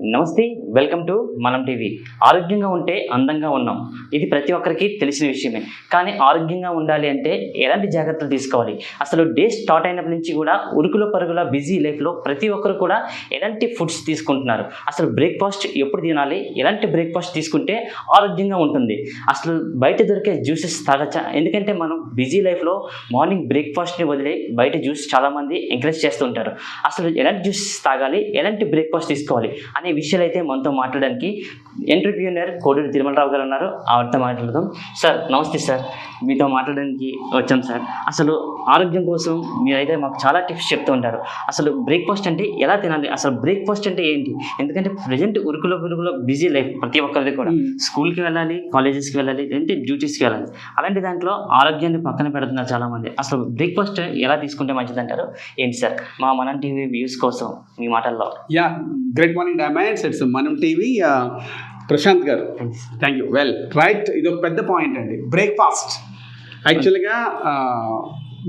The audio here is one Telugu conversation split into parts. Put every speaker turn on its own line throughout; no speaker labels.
నమస్తే వెల్కమ్ టు మనం టీవీ. ఆరోగ్యంగా ఉంటే అందంగా ఉన్నాం. ఇది ప్రతి ఒక్కరికి తెలిసిన విషయమే. కానీ ఆరోగ్యంగా ఉండాలి అంటే ఎలాంటి జాగ్రత్తలు తీసుకోవాలి? అసలు డే స్టార్ట్ అయినప్పటి నుంచి కూడా ఉరుకుల పరుగుల బిజీ లైఫ్లో ప్రతి ఒక్కరు కూడా ఎలాంటి ఫుడ్స్ తీసుకుంటున్నారు? అసలు బ్రేక్ఫాస్ట్ ఎప్పుడు తినాలి? ఎలాంటి బ్రేక్ఫాస్ట్ తీసుకుంటే ఆరోగ్యంగా ఉంటుంది? అసలు బయట దొరికే జ్యూసెస్ తాగచ్చా? ఎందుకంటే మనం బిజీ లైఫ్లో మార్నింగ్ బ్రేక్ఫాస్ట్ని వదిలే బయట జ్యూస్ చాలామంది ఎంకరేజ్ చేస్తూ ఉంటారు అసలు ఎలాంటి జ్యూసెస్ తాగాలి? ఎలాంటి బ్రేక్ఫాస్ట్ తీసుకోవాలి? అనే విషయాలు అయితే మనతో మాట్లాడడానికి ఎంటర్ప్రీనియర్ కోడూరు తిరుమలరావు గారు ఉన్నారు. ఆవిడతో మాట్లాడదాం. సార్ నమస్తే సార్. మీతో మాట్లాడడానికి వచ్చాం సార్. అసలు ఆరోగ్యం కోసం మీరైతే మాకు చాలా టిప్స్ చెప్తూ ఉంటారు. అసలు బ్రేక్ఫాస్ట్ అంటే ఎలా తినాలి? అసలు బ్రేక్ఫాస్ట్ అంటే ఏంటి? ఎందుకంటే ప్రజెంట్ ఉరుకులో ఉరుకులో బిజీ లైఫ్ ప్రతి ఒక్కరిది కూడా. స్కూల్కి వెళ్ళాలి కాలేజెస్కి వెళ్ళాలి లేదంటే డ్యూటీస్కి వెళ్ళాలి. అలాంటి దాంట్లో ఆరోగ్యాన్ని పక్కన పెడుతున్నారు చాలామంది. అసలు బ్రేక్ఫాస్ట్ ఎలా తీసుకుంటే మంచిది అంటారు ఏంటి సార్? మా మనం టీవీ వ్యూస్ కోసం మీ మాటల్లో.
Yeah great morning diamonds it's మనం TV Prashant garu. Thank you well right ఇది ఒక పెద్ద పాయింట్ అండి. బ్రేక్ఫాస్ట్ యాక్చువల్గా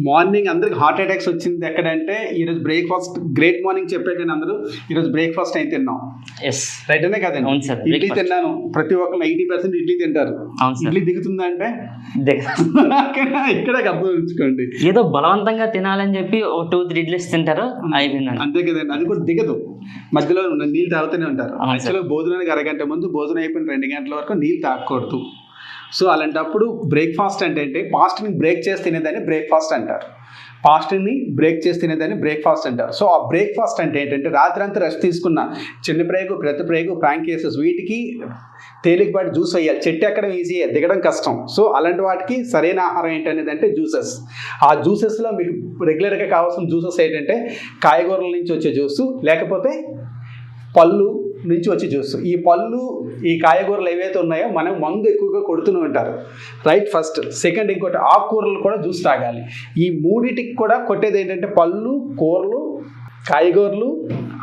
మార్నింగ్ అందరికి హార్ట్ అటాక్స్ వచ్చింది ఎక్కడంటే ఈరోజు బ్రేక్ఫాస్ట్ గ్రేట్ మార్నింగ్ చెప్పే కానీ అందరూ ఈరోజు బ్రేక్ఫాస్ట్ అయితే తిన్నాం.
ఎస్
రైట్ అనే కదండి?
అవును సార్,
ఇడ్లీ. తిన్నాను. ప్రతి ఒక్కరు ఎయిటీ పర్సెంట్ ఇడ్లీ తింటారు. ఇడ్లీ దిగుతుందా అంటే ఇక్కడే అర్థం ఉంచుకోండి
ఏదో బలవంతంగా తినాలని చెప్పి ఒక టూ త్రీ ఇడ్లీస్ తింటారు అయిపోయిందండి.
అంతే కదండి అది కూడా దిగదు. మధ్యలో ఉన్న నీళ్ళు తాగుతూనే ఉంటారు. యాక్చువల్గా భోజనానికి అరగంట ముందు భోజనం అయిపోయిన రెండు గంటల వరకు నీళ్ళు తాగకూడదు. సో అలాంటప్పుడు బ్రేక్ఫాస్ట్ అంటే ఏంటి? పాస్ట్ని బ్రేక్ చేసి తినేదాన్ని బ్రేక్ఫాస్ట్ అంటారు. పాస్ట్ని బ్రేక్ చేసి తినేదాన్ని బ్రేక్ఫాస్ట్ అంటారు. సో ఆ బ్రేక్ఫాస్ట్ అంటే ఏంటంటే రాత్రి అంతా రెస్ట్ తీసుకున్న చిన్న ప్రేగు ప్రతి ప్రేగు ప్రాంకేసెస్ వీటికి తేలికపాటి జ్యూస్ వేయాలి. చెట్టు ఎక్కడం ఈజీ దిగడం కష్టం. సో అలాంటి వాటికి సరైన ఆహారం ఏంటనేది అంటే జ్యూసెస్ ఆ జ్యూసెస్లో మీకు రెగ్యులర్గా కావాల్సిన జ్యూసెస్ ఏంటంటే కాయగూరల నుంచి వచ్చే జ్యూసు లేకపోతే పళ్ళు నుంచి వచ్చే జ్యూస్. ఈ పళ్ళు ఈ కాయగూరలు ఏవైతే ఉన్నాయో మనం మందు ఎక్కువగా కొడుతూనే ఉంటారు. రైట్ ఫస్ట్ సెకండ్ ఇంకోటి ఆకుకూరలు కూడా జ్యూస్ తాగాలి. ఈ మూడిటికి కూడా కొట్టేది ఏంటంటే పళ్ళు కూరలు కాయగూరలు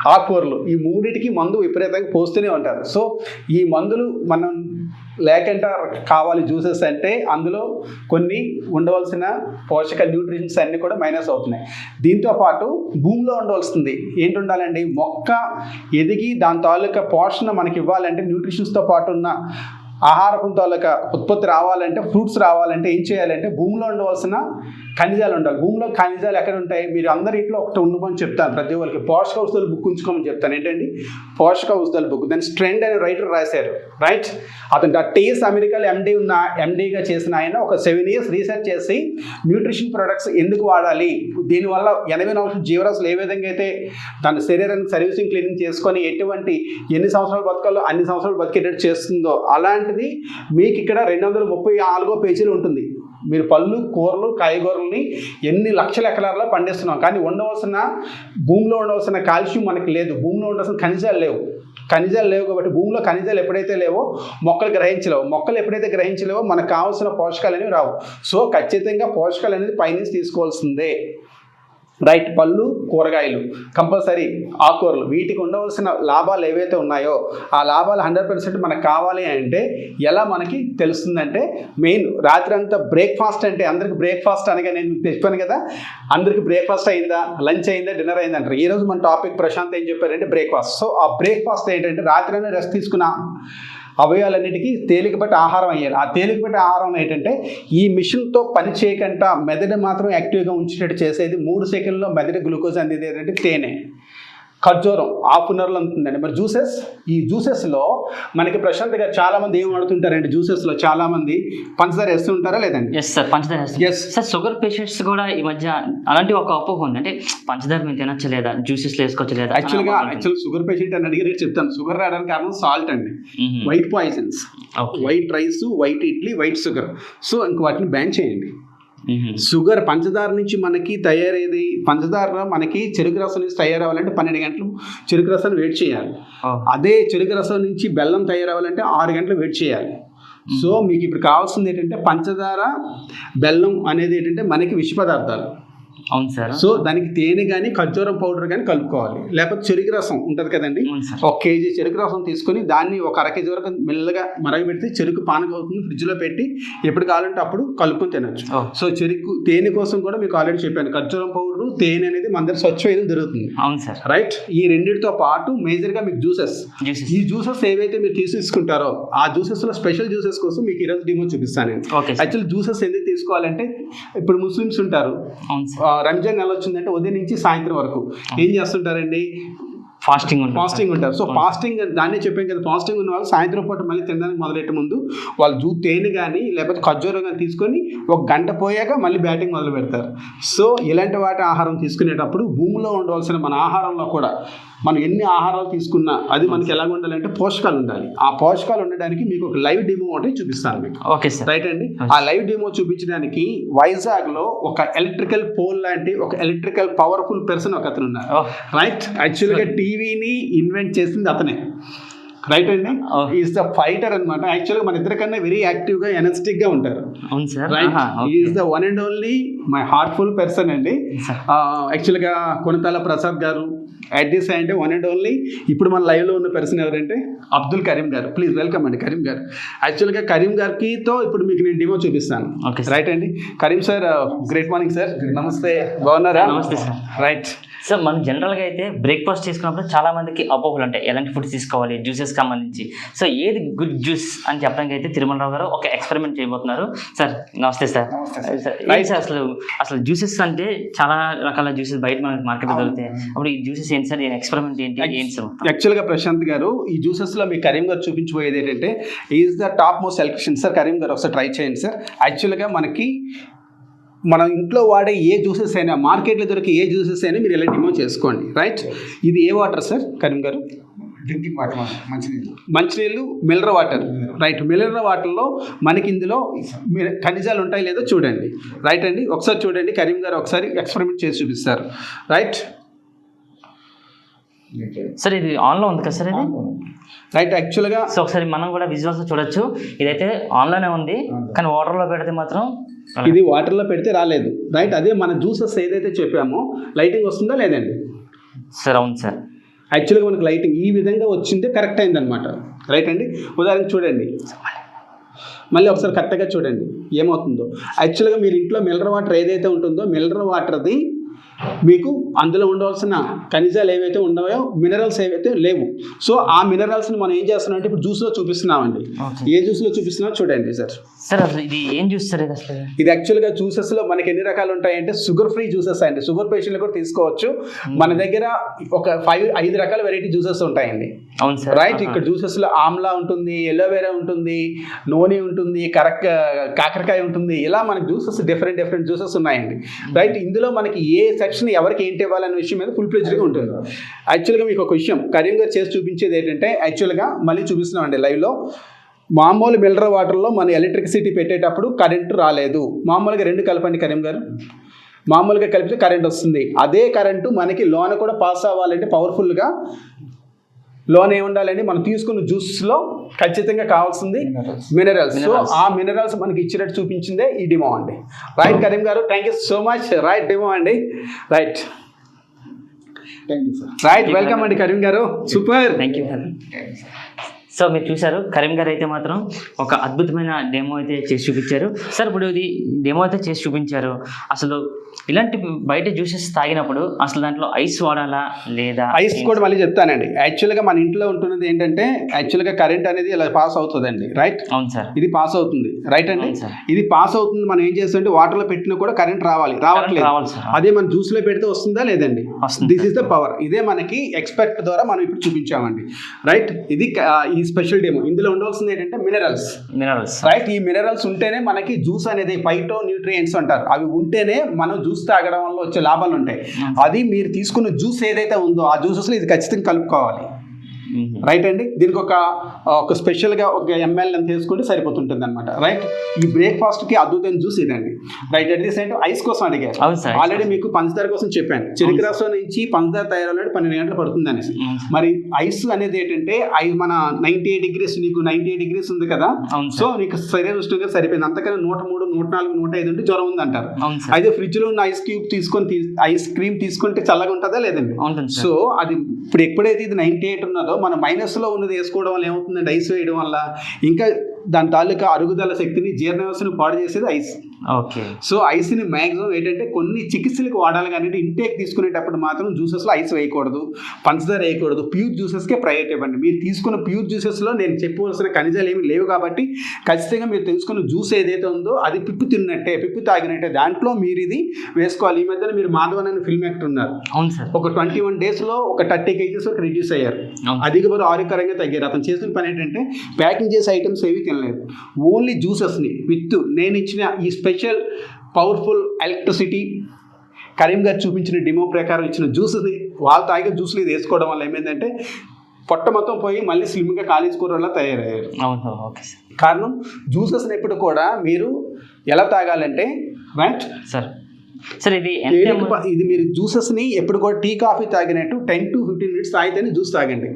ఆకుకూరలు. ఈ మూడిటికి మందు విపరీతంగా పోస్తూనే ఉంటారు. సో ఈ మందులు మనం లేకుండా కావాలి జ్యూసెస్ అంటే అందులో కొన్ని ఉండవలసిన పోషక న్యూట్రిషన్స్ అన్నీ కూడా మైనస్ అవుతున్నాయి. దీంతో పాటు భూమిలో ఉండవలసింది ఏంటి ఉండాలండి? మొక్క ఎదిగి దాని తాలూకా పోషణ మనకి ఇవ్వాలంటే న్యూట్రిషన్స్తో పాటు ఉన్న ఆహారపు తాలూకా ఉత్పత్తి రావాలంటే ఫ్రూట్స్ రావాలంటే ఏం చేయాలంటే భూమిలో ఉండవలసిన ఖనిజాలు ఉండాలి. భూమిలో ఖనిజాలు ఎక్కడ ఉంటాయి? మీరు అందరి ఇంట్లో ఒకటి ఉండమని చెప్తాను ప్రతి ఒక్కరికి. పోషక ఔషధాలు బుక్ ఉంచుకోమని చెప్తాను. ఏంటండి? పోషక ఔషధాలు బుక్. దాని స్ట్రెండ్ అనే రైటర్ రాశారు. రైట్? అతను ఆ టీఎస్ అమెరికాలో ఎండీ ఉన్న ఎండీగా చేసిన ఆయన ఒక సెవెన్ ఇయర్స్ రీసెర్చ్ చేసి న్యూట్రిషన్ ప్రొడక్ట్స్ ఎందుకు వాడాలి? దీనివల్ల ఎనభై నాలుగు జీవరాశులు ఏ విధంగా అయితే తన శరీరానికి సర్వీసింగ్ క్లీనింగ్ చేసుకొని ఎటువంటి ఎన్ని సంవత్సరాలు బతకాలో అన్ని సంవత్సరాలు బతికేటట్టు చేస్తుందో అలాంటి అనేది మీకు ఇక్కడ రెండు వందల ముప్పై నాలుగో పేజీలు ఉంటుంది. మీరు పళ్ళు కూరలు కాయగూరల్ని ఎన్ని లక్షల ఎకరాల్లో పండిస్తున్నాం. కానీ ఉండవలసిన భూమిలో ఉండవలసిన కాల్షియం మనకి లేదు. భూమిలో ఉండవలసిన ఖనిజాలు లేవు. ఖనిజాలు లేవు కాబట్టి భూమిలో ఖనిజాలు ఎప్పుడైతే లేవో మొక్కలు గ్రహించలేవు. మొక్కలు ఎప్పుడైతే గ్రహించలేవో మనకు కావాల్సిన పోషకాలు అనేవి రావు. సో ఖచ్చితంగా పోషకాలు అనేది పైనుంచి తీసుకోవాల్సిందే. రైట్ పళ్ళు కూరగాయలు కంపల్సరీ ఆకుకూరలు. వీటికి ఉండవలసిన లాభాలు ఏవైతే ఉన్నాయో ఆ లాభాలు హండ్రెడ్ పర్సెంట్ మనకు కావాలి అంటే ఎలా మనకి తెలుస్తుందంటే మెయిన్ రాత్రి అంతా బ్రేక్ఫాస్ట్ అంటే అందరికి బ్రేక్ఫాస్ట్ అనగా నేను మీకు చెప్పాను కదా అందరికి బ్రేక్ఫాస్ట్ అయిందా లంచ్ అయిందా డిన్నర్ అయిందా అంటారు. ఈరోజు మన టాపిక్ ప్రశాంత్ ఏం చెప్పారంటే బ్రేక్ఫాస్ట్. సో ఆ బ్రేక్ఫాస్ట్ ఏంటంటే రాత్రి రెస్ట్ తీసుకున్నా. అవయవాలన్నిటికీ తేలికపట్టి ఆహారం అయ్యాలి. ఆ తేలికపట్టి ఆహారం ఏంటంటే ఈ మిషన్తో పని చేయకుండా మెదడు మాత్రం యాక్టివ్గా ఉంచేటట్టు చేసేది మూడు సెకండ్లో మెదడు గ్లూకోజ్ అందేది ఏంటంటే తేనె. ఖర్జూరం హాఫ్ అన్ అవర్లో ఉంటుందండి మరి జ్యూసెస్? ఈ జ్యూసెస్లో మనకి ప్రశాంత్గా చాలామంది ఏం వాడుతుంటారంటే జ్యూసెస్లో? చాలామంది పంచదార వేస్తూ ఉంటారా లేదండి?
ఎస్ సార్ పంచదార.
Yes.
సార్ షుగర్ పేషెంట్స్ కూడా ఈ మధ్య అలాంటి ఒక అపోహ ఉంది. అంటే పంచదార మేము తినచ్చు లేదా జ్యూసెస్ వేసుకోవచ్చు లేదా
యాక్చువల్గా యాక్చువల్ షుగర్ పేషెంట్ అని అడిగి చెప్తాను. షుగర్ రావడానికి కారణం సాల్ట్ అండి. White poisons white rice white idli white sugar so ఇంక వాటిని బ్యాన్ చేయండి. షుగర్ పంచదార నుంచి మనకి తయారయ్యేది పంచదార మనకి చెరుకు రసం నుంచి తయారవ్వాలంటే పన్నెండు గంటలు చెరుకు రసాన్ని వెయిట్ చేయాలి. అదే చెరుకు రసం నుంచి బెల్లం తయారవ్వాలంటే ఆరు గంటలు వెయిట్ చేయాలి. సో మీకు ఇప్పుడు కావాల్సింది ఏంటంటే పంచదార బెల్లం అనేది ఏంటంటే మనకి విష పదార్థాలు.
అవును సార్.
సో దానికి తేనె కానీ ఖర్జూరం పౌడర్ కానీ కలుపుకోవాలి. లేకపోతే చెరుకు రసం ఉంటుంది కదండి? ఒక కేజీ చెరుకు రసం తీసుకొని దాన్ని ఒక అర కేజీ వరకు మెల్లగా మరగబెడితే చెరుకు పానకం అవుతుంది ఫ్రిడ్జ్లో పెట్టి ఎప్పుడు కావాలంటే అప్పుడు కలుపుకొని తినొచ్చు. సో చెరుకు తేనె కోసం కూడా మీకు ఆల్రెడీ చెప్పాను. ఖర్జూరం పౌడర్ తేనె అనేది మన దగ్గర స్వచ్ఛమైన దొరుకుతుంది.
అవును సార్.
రైట్ ఈ రెండింటితో పాటు మేజర్గా మీకు జ్యూసెస్ ఈ జ్యూసెస్ ఏవైతే మీరు తీసుకుంటారో ఆ జ్యూసెస్లో స్పెషల్ జ్యూసెస్ కోసం మీకు ఈరోజు డిమో చూపిస్తాను నేను. యాక్చువల్ జ్యూసెస్ ఎందుకు తీసుకోవాలంటే ఇప్పుడు ముస్లిమ్స్ ఉంటారు. రంజాన్ నెల వచ్చిందంటే ఉదయం నుంచి సాయంత్రం వరకు. ఏం చేస్తుంటారండి?
ఫాస్టింగ్
ఫాస్టింగ్ ఉంటారు. సో ఫాస్టింగ్ దాన్నే చెప్పాం కదా ఫాస్టింగ్ ఉన్న వాళ్ళు సాయంత్రం పూట మళ్ళీ తినడానికి మొదలెట్టే ముందు వాళ్ళు జూ తేనె కానీ లేకపోతే ఖర్జూరం కానీ తీసుకొని ఒక గంట పోయాక మళ్ళీ బ్యాటింగ్ మొదలు పెడతారు. సో ఇలాంటి వాటి ఆహారం తీసుకునేటప్పుడు భూమిలో ఉండవలసిన మన ఆహారంలో కూడా మనం ఎన్ని ఆహారాలు తీసుకున్నా అది మనకి ఎలాగ ఉండాలంటే పోషకాలు ఉండాలి. ఆ పోషకాలు ఉండడానికి మీకు ఒక లైవ్ డెమో ఒకటి చూపిస్తాను మీకు.
Okay sir.
రైట్ అండి? ఆ లైవ్ డెమో చూపించడానికి వైజాగ్లో ఒక ఎలక్ట్రికల్ పోల్ లాంటి ఒక ఎలక్ట్రికల్ పవర్ఫుల్ పర్సన్ ఒక అతను ఉన్నారు. రైట్ యాక్చువల్గా టీవీని ఇన్వెంట్ చేసింది అతనే. రైట్ అండి. ఈజ్ ద ఫైటర్ అనమాట యాక్చువల్గా మన ఇద్దరికన్నా వెరీ యాక్టివ్గా ఎనర్జెటిక్గా ఉంటారు.
అవును సార్.
రైట్
ఆహా, okay.
Is the one and only my heartful person అండి. యాక్చువల్గా కొనతాల ప్రసాద్ గారు అట్ దిస్ అంటే వన్ అండ్ ఓన్లీ ఇప్పుడు మన లైవ్లో ఉన్న పర్సన్ ఎవరంటే అబ్దుల్ కరీం గారు. ప్లీజ్ వెల్కమ్ అండి కరీం గారు. యాక్చువల్గా కరీం గారికితో ఇప్పుడు మీకు నేను డిమో చూపిస్తాను. రైట్ అండి? Karim sir great morning sir నమస్తే బాగున్నారా?
నమస్తే సార్.
రైట్
సో మనం జనరల్గా అయితే బ్రేక్ఫాస్ట్ తీసుకున్నప్పుడు చాలా మందికి అపోహలు ఉంటాయి. ఎలాంటి ఫుడ్స్ తీసుకోవాలి? జ్యూసెస్ సంబంధించి. సో ఏది గుడ్ జ్యూస్ అని చెప్పడానికి అయితే తిరుమలరావు గారు ఒక ఎక్స్పెరిమెంట్ చేయబోతున్నారు. సార్ నమస్తే సార్. సార్. సార్ అసలు అసలు జ్యూసెస్ అంటే చాలా రకాల జ్యూసెస్ బయట మనకి మార్కెట్లో దొరుకుతాయి. అప్పుడు ఈ జ్యూసెస్ ఏంటి సార్? ఎక్స్పెరిమెంట్ ఏంటి? ఏంటి సార్
యాక్చువల్గా ప్రశాంత్ గారు ఈ జ్యూసెస్లో మీ కరీం గారు చూపించబోయేది ఏంటంటే is the top most selection sir Karim garu ఒకసారి ట్రై చేయండి సార్. యాక్చువల్గా మనకి మన ఇంట్లో వాడే ఏ జ్యూసెస్ అయినా మార్కెట్లో దొరికే ఏ జ్యూసెస్ అయినా మీరు ఇలా డిమో చేసుకోండి రైట్? ఇది ఏ వాటర్ సార్ కరీం గారు?
డ్రింకింగ్ వాటర్ మంచినీళ్ళు.
మంచినీళ్ళు మినరల్ వాటర్ రైట్. మినరల్ వాటర్లో మనకి ఇందులో ఖనిజాలు ఉంటాయి లేదో చూడండి రైట్ అండి? ఒకసారి చూడండి కరీం గారు ఒకసారి ఎక్స్పెరిమెంట్ చేసి చూపిస్తారు రైట్?
సార్ ఇది ఆన్లో ఉంది కదా సార్ ఇది?
రైట్ యాక్చువల్గా
సో ఒకసారి మనం కూడా విజువల్స్ చూడొచ్చు. ఇదైతే ఆన్లోనే ఉంది కానీ వాటర్లో పెడితే మాత్రం
ఇది వాటర్లో పెడితే రాలేదు. రైట్ అదే మన జ్యూసెస్ ఏదైతే చెప్పామో లైటింగ్ వస్తుందా లేదండి?
సార్ అవును సార్
యాక్చువల్గా మనకు లైటింగ్ ఈ విధంగా వచ్చిందే కరెక్ట్ అయిందనమాట రైట్ అండి? ఉదాహరణ చూడండి. మళ్ళీ ఒకసారి కరెక్ట్గా చూడండి. ఏమవుతుందో. యాక్చువల్గా మీరు ఇంట్లో మినరల్ వాటర్ ఏదైతే ఉంటుందో మినరల్ వాటర్ది మీకు అందులో ఉండవలసిన ఖనిజాలు ఏవైతే ఉన్నాయో మినరల్స్ ఏవైతే లేవు. సో ఆ మినరల్స్ని మనం ఏం చేస్తున్నాం అంటే ఇప్పుడు జ్యూస్లో చూపిస్తున్నామండి. ఏ జ్యూస్లో చూపిస్తున్నామో చూడండి సార్.
సార్ అసలు ఇది ఏం సార్ ఇది అసలు?
ఇది యాక్చువల్గా జ్యూసెస్లో మనకి ఎన్ని రకాలు ఉంటాయంటే షుగర్ ఫ్రీ జ్యూసెస్ అండి షుగర్ పేషెంట్లు కూడా తీసుకోవచ్చు. మన దగ్గర ఒక ఫైవ్ ఐదు రకాల వెరైటీ జ్యూసెస్ ఉంటాయండి.
అవును సార్.
రైట్ ఇక్కడ జ్యూసెస్లో ఆమ్లా ఉంటుంది ఎలోవేరా ఉంటుంది నూనె ఉంటుంది కరక్ కాకరకాయ ఉంటుంది. ఇలా మనకి జ్యూసెస్ డిఫరెంట్ డిఫరెంట్ జ్యూసెస్ ఉన్నాయండి. రైట్ ఇందులో మనకి ఏ సెక్షన్ ఎవరికి ఏంటి ఇవ్వాలనే విషయం మీద ఫుల్ ప్లేజ్గా ఉంటుంది. యాక్చువల్గా మీకు ఒక విషయం కరీం గారు చేసి చూపించేది ఏంటంటే యాక్చువల్గా మళ్ళీ చూపిస్తున్నామండి లైవ్లో మామూలు మినరల్ వాటర్లో మన ఎలక్ట్రిసిటీ పెట్టేటప్పుడు కరెంటు రాలేదు. మామూలుగా రెండు కలపండి కరీం గారు. మామూలుగా కలిపితే కరెంట్ వస్తుంది. అదే కరెంటు మనకి లోన కూడా పాస్ అవ్వాలంటే పవర్ఫుల్గా లోన్ ఏమి ఉండాలండి? మనం తీసుకున్న జ్యూస్లో ఖచ్చితంగా కావాల్సింది మినరల్స్. సో. ఆ మినరల్స్ మనకి ఇచ్చినట్టు చూపించిందే ఈ డిమో అండి right Karim garu thank you so much right demo అండి right.
Thank you sir
right welcome అండి కరీం గారు. సూపర్.
థ్యాంక్ యూ సో మీరు చూశారు కరీం గారు అయితే మాత్రం ఒక అద్భుతమైన డెమో అయితే చేసి చూపించారు. సార్ ఇప్పుడు ఇది డెమో అయితే చేసి చూపించారు. అసలు ఇలాంటి బయట జ్యూసెస్ తాగినప్పుడు అసలు దాంట్లో ఐస్ వాడాలా లేదా
ఐస్ కూడా మళ్ళీ చెప్తానండి. యాక్చువల్గా మన ఇంట్లో ఉంటున్నది ఏంటంటే యాక్చువల్గా కరెంట్ అనేది ఇలా పాస్ అవుతుందండి. రైట్
అవును సార్.
ఇది పాస్ అవుతుంది. రైట్ అండి. ఇది పాస్ అవుతుంది మనం ఏం చేస్తుంటే వాటర్లో పెట్టినా కూడా కరెంట్ రావాలి. రావట్లేదు. అదే మన జ్యూస్లో పెడితే వస్తుందా లేదండి? దిస్ ఇస్ ద పవర్ ఇదే మనకి ఎక్స్పెక్ట్ ద్వారా మనం ఇప్పుడు చూపించామండి. రైట్ ఇది ఈ స్పెషల్ డేమో ఇందులో ఉండవలసింది ఏంటంటే మినరల్స్
మినరల్స్
రైట్ ఈ మినరల్స్ ఉంటేనే మనకి జ్యూస్ అనేది ఫైటో న్యూట్రియంట్స్ అంటారు. అవి ఉంటేనే మనం జ్యూస్ తాగడం వల్ల వచ్చే లాభాలు ఉంటాయి అది మీరు తీసుకున్న జ్యూస్ ఏదైతే ఉందో ఆ జ్యూసెస్లో ఇది ఖచ్చితంగా కలుపుకోవాలి. రైట్ అండి? దీనికి ఒక ఒక స్పెషల్గా ఒక ఎంఎల్ అని తీసుకుంటే సరిపోతుంటుంది అనమాట రైట్ ఈ బ్రేక్ఫాస్ట్కి అద్భుతమైన జ్యూస్ ఇదండి. Right at the same ice కోసం అడిగారు. ఆల్రెడీ మీకు పంచదార కోసం చెప్పాను. చెరుకు రసం నుంచి పంచదార తయారవ్వాలంటే పన్నెండు గంటలు పడుతుంది అనేసి. మరి ఐస్ అనేది ఏంటంటే ఐ మన నైంటీ ఎయిట్ డిగ్రీస్ నీకు నైంటీ ఎయిట్ డిగ్రీస్ ఉంది కదా? సో నీకు శరీర ఉష్ణోగ్రత సరిపోయింది. అంతకన్నా నూట మూడు నూట నాలుగు నూట ఐదు ఉంటే జ్వరం ఉంది అంటారు అయితే ఫ్రిడ్జ్లో ఉన్న ఐస్ క్యూబ్ తీసుకొని ఐస్ క్రీమ్ తీసుకుంటే చల్లగా ఉంటుందా లేదండి సో అది ఇప్పుడు ఎప్పుడైతే ఇది నైంటీ ఎయిట్ ఉన్నదో మన మైనస్లో ఉన్నది వేసుకోవడం వల్ల ఏమవుతుందండి ఐస్ వేయడం వల్ల ఇంకా దాని తాలూకా అరుగుదల శక్తిని జీర్ణ వ్యవస్థను పాడు చేసేది ఐస్.
ఓకే.
సో ఐస్ని మ్యాక్సిమం ఏంటంటే కొన్ని చికిత్సలకు వాడాలి కానీ ఇంటేక్ తీసుకునేటప్పుడు మాత్రం జ్యూసెస్లో ఐస్ వేయకూడదు పంచదార వేయకూడదు ప్యూర్ జ్యూసెస్కే ప్రయారిటీ ఇవ్వండి. మీరు తీసుకున్న ప్యూర్ జ్యూసెస్లో నేను చెప్పవలసిన ఖనిజాలు ఏమి లేవు కాబట్టి ఖచ్చితంగా మీరు తీసుకున్న జ్యూస్ ఏదైతే ఉందో అది పిప్పు తిన్నట్టే పిప్పు తాగినట్టే దాంట్లో మీరు ఇది వేసుకోవాలి. ఈ మధ్యన మీరు మాధవన్ అనే ఫిల్మ్ యాక్టర్ ఉన్నారు.
అవును సార్.
ఒక ట్వంటీ వన్ డేస్లో ఒక థర్టీ కేజీస్ వరకు రిడ్యూస్ అయ్యారు. అధిక బరువు ఆరోగ్యకరంగా తగ్గారు. అతను చేసిన పని ఏంటంటే ప్యాకింగ్ చేసే ఐటమ్స్ ఏవి తినలేదు. ఓన్లీ జ్యూసెస్ని విత్ నేను ఇచ్చిన ఈ స్పెషల్ పవర్ఫుల్ ఎలక్ట్రిసిటీ. కరీం గారు చూపించిన డిమో ప్రకారం ఇచ్చిన జ్యూస్ని వాళ్ళు తాగే జ్యూస్లు ఇది వేసుకోవడం వల్ల ఏమైందంటే పొట్ట మొత్తం పోయి మళ్ళీ స్లిమ్గా కాలేజ్ కూరలా తయారయ్యారు.
అవును ఓకే సార్.
కారణం జ్యూసెస్ని ఎప్పుడు కూడా మీరు ఎలా తాగాలంటే రైట్?
సార్ సార్ ఇది
ఇది మీరు జ్యూసెస్ని ఎప్పుడు కూడా టీ కాఫీ తాగినట్టు టెన్ టు ఫిఫ్టీన్ మినిట్స్ తాగితేనే జ్యూస్ తాగండి.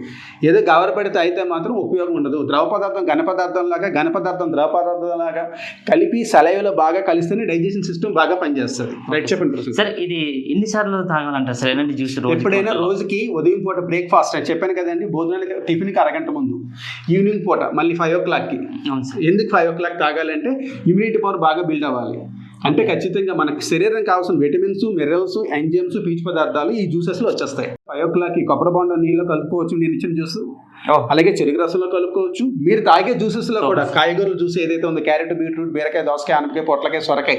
ఏదో గవరపడి తాగితే మాత్రం ఉపయోగం ఉండదు. ద్రవ పదార్థం ఘన పదార్థం లాగా ఘన పదార్థం ద్రవ పదార్థం లాగా కలిపి సలైవలో బాగా కలిస్తేనే డైజెషన్ సిస్టమ్ బాగా పనిచేస్తుంది. రైట్ చెప్పండి.
సార్ ఇది ఎన్నిసార్లు తాగాలంటారు సార్? ఎలాంటి జ్యూస్
ఎప్పుడైనా రోజుకి ఉదయం పూట బ్రేక్ఫాస్ట్ అని చెప్పాను కదండి భోజనానికి టిఫిన్కి అరగంట ముందు. ఈవినింగ్ పూట మళ్ళీ ఫైవ్ ఓ క్లాక్కి ఎందుకు ఫైవ్ ఓ క్లాక్ తాగాలంటే ఇమ్యూనిటీ పవర్ బాగా బిల్డ్ అవ్వాలి. అంటే ఖచ్చితంగా మనకి శరీరం కావాల్సిన విటమిన్స్ మినరల్స్ ఎంజైమ్స్ పీచు పదార్థాలు ఈ జ్యూసెస్లో వచ్చేస్తాయి. ఫైవ్ ఓ క్లాక్ ఈ కొబ్బరి బొండ నీళ్ళు కలుపుకోవచ్చు నేను ఇచ్చిన జ్యూస్ అలాగే చెరుకు రసంలో కలుపుకోవచ్చు. మీరు తాగే జ్యూసెస్లో కూడా కాయగూరల జ్యూస్ ఏదైతే ఉందో క్యారెట్ బీట్రూట్ బీరకాయ దోసకాయ ఆనపకాయ పొట్లకాయ సొరకాయ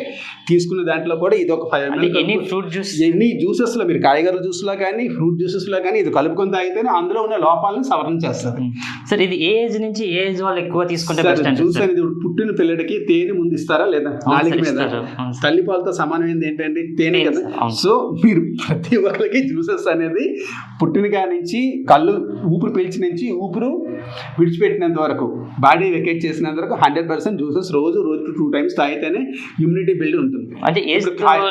తీసుకునే దాంట్లో కూడా ఇది ఒక ఫైవ్
ఎన్ని ఫ్రూట్ జ్యూస్
ఎన్ని జ్యూసెస్లో మీరు కాయగూరల జ్యూస్లో కానీ ఫ్రూట్ జ్యూసెస్లో కానీ ఇది కలుపుకొని తాగితేనే అందులో ఉన్న లోపాలను సవరణ చేస్తారు
సార్ ఇది ఏ ఏజ్ నుంచి ఏజ్ వాళ్ళు ఎక్కువ తీసుకుంటే
జ్యూస్ అనేది పుట్టిన పిల్లడికి తేనె ముందు ఇస్తారా లేదా? నాలుగు మీద?
సార్.
తల్లిపాలతో సమానమైనది ఏంటండి? తేనె కదా. సో మీరు ప్రతి ఒక్కరికి జ్యూసెస్ అనేది పుట్టిన కాడి నుంచి కళ్ళు ఊపిరి పీల్చి నుంచి ఊపిరి విడిచిపెట్టినంత వరకు బాడీ వెకేట్ చేసినంత వరకు హండ్రెడ్ పర్సెంట్ జ్యూసెస్ రోజు రోజు టూ టైమ్స్ తాగితేనే ఇమ్యూనిటీ బిల్డ్ ఉంటుంది.
అంటే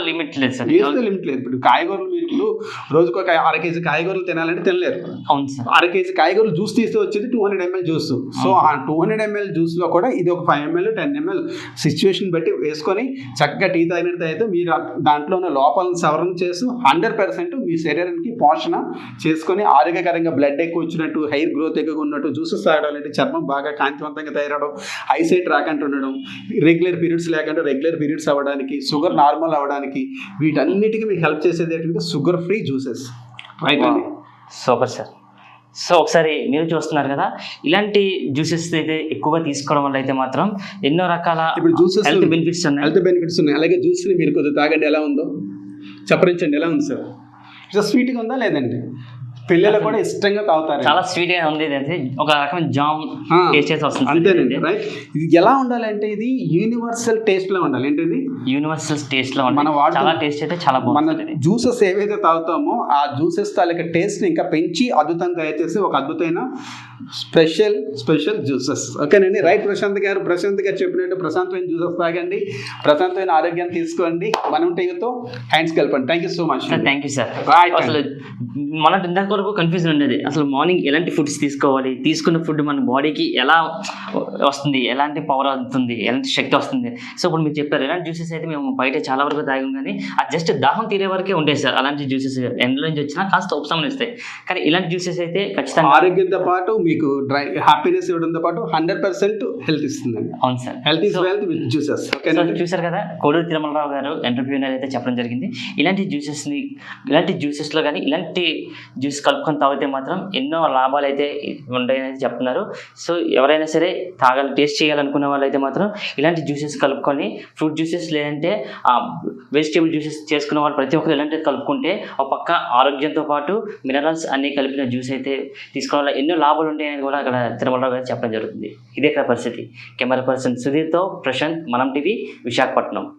లిమిట్ లేదు
లిమిట్ లేదు. ఇప్పుడు కాయగూరలు మీరు ఇప్పుడు రోజుకు ఒక అర కేజీ కాయగూరలు తినాలంటే తినలేరు. అర కేజీ కాయగూరలు జ్యూస్ తీస్తే వచ్చేది two hundred ML juice so ఆ టూ హండ్రెడ్ ఎంఎల్ జ్యూస్లో కూడా ఇది ఒక five ML ten ML situation బట్టి వేసుకొని చక్కగా టీ తాగినట్టు అయితే మీరు దాంట్లో ఉన్న లోపాలను సవరణ చేస్తూ హండ్రెడ్ పర్సెంట్ మీ శరీరానికి పోషణ చేసుకొని ఆరోగ్యకరంగా బ్లడ్ ఎక్కువ వచ్చినట్టు హెయిర్ గ్రోత్ ఎక్కువగా ఉన్నట్టు జ్యూసెస్ తాగడం అంటే చర్మం బాగా కాంతివంతంగా తయారవడం ఐసైట్ రాకుండా ఉండడం రెగ్యులర్ పీరియడ్స్ లేకుండా రెగ్యులర్ పీరియడ్స్ అవ్వడానికి షుగర్ నార్మల్ అవ్వడానికి వీటన్నిటికీ మీకు హెల్ప్ చేసేది ఏంటంటే షుగర్ ఫ్రీ జ్యూసెస్. రైట్ అండి.
Super sir. సో ఒకసారి మీరు చూస్తున్నారు కదా ఇలాంటి జ్యూసెస్ అయితే ఎక్కువగా తీసుకోవడం వల్ల అయితే మాత్రం ఎన్నో రకాల
ఇప్పుడు జ్యూసెస్
హెల్త్ బెనిఫిట్స్ ఉన్నాయి.
హెల్త్ బెనిఫిట్స్ ఉన్నాయి. అలాగే జ్యూస్ని మీరు కొద్దిగా తాగండి. ఎలా ఉందో చెప్పరించండి. ఎలా ఉంది సార్? స్వీట్గా ఉందా లేదండి? పిల్లలు కూడా ఇష్టంగా తాగుతారు.
చాలా స్వీట్గా ఉంది అయితే. ఒక రకమైన జామ్ టేస్ట్ వస్తుంది
అంతేనండి రైట్ ఇది ఎలా ఉండాలంటే ఇది యూనివర్సల్ టేస్ట్లో ఉండాలి. ఏంటిది
యూనివర్సల్ టేస్ట్లో
మన
చాలా టేస్ట్ అయితే చాలా
మన జ్యూసెస్ ఏవైతే తాగుతామో ఆ జ్యూసెస్ తాలూకా టేస్ట్ ఇంకా పెంచి అద్భుతంగా చేసి ఒక అద్భుతమైన స్పెషల్ స్పెషల్ జ్యూసెస్. ఓకేనండి రైట్ ప్రశాంత్ గారు ప్రశాంత్ గారు చెప్పినట్టు ప్రశాంతమైన జ్యూసెస్ తాగండి. ప్రశాంతమైన ఆరోగ్యాన్ని తీసుకోండి. మనం టీవీతో హ్యాండ్స్ కలపండి. Thank you so much
sir thank you sir. అసలు మన ఇందాక వరకు కన్ఫ్యూజన్ ఉండేది. అసలు మార్నింగ్ ఎలాంటి ఫుడ్స్ తీసుకోవాలి? తీసుకున్న ఫుడ్ మన బాడీకి ఎలా వస్తుంది? ఎలాంటి పవర్ అవుతుంది ఎలాంటి శక్తి వస్తుంది? సో ఇప్పుడు మీరు చెప్పారు ఎలాంటి జ్యూసెస్ అయితే మేము బయట చాలా వరకు తాగాం కానీ అది జస్ట్ దాహం తీరే వరకే ఉంటాయి సార్ అలాంటి జ్యూసెస్ ఎండ్లో నుంచి వచ్చినా కాస్త ఉపశమనం ఇస్తాయి. కానీ ఇలాంటి జ్యూసెస్ అయితే ఖచ్చితంగా
ఆరోగ్యంతో పాటు మీకు డ్రై హ్యాపీనెస్ ఇవ్వడంతో పాటు హండ్రెడ్ పర్సెంట్ హెల్త్ ఇస్తుందండి.
అవును sir.
Health is wealth with juices ఓకేనండి
చూసారు కదా కోడూరు తిరుమలరావు గారు ఎంటర్ప్రీనర్ అయితే చెప్పడం జరిగింది. ఇలాంటి జ్యూసెస్ని ఇలాంటి జ్యూసెస్లో కానీ ఇలాంటి జ్యూస్ కలుపుకొని తాగితే మాత్రం ఎన్నో లాభాలు అయితే ఉంటాయని చెప్తున్నారు. సో ఎవరైనా సరే తాగాలి టేస్ట్ చేయాలనుకున్న వాళ్ళు అయితే మాత్రం ఇలాంటి జ్యూసెస్ కలుపుకొని ఫ్రూట్ జ్యూసెస్ లేదంటే వెజిటేబుల్ జ్యూసెస్ చేసుకున్న వాళ్ళు ప్రతి ఒక్కరు ఇలాంటివి కలుపుకుంటే ఒక పక్క ఆరోగ్యంతో పాటు మినరల్స్ అన్ని కలిపిన జ్యూస్ అయితే తీసుకోవడం వల్ల ఎన్నో లాభాలు ఉంటాయని కూడా అక్కడ తిరుమలరావు గారు చెప్పడం జరుగుతుంది. ఇదే ఇక్కడ పరిస్థితి. కెమెరా పర్సన్ సుధీర్తో ప్రశాంత్ మనం టీవీ విశాఖపట్నం.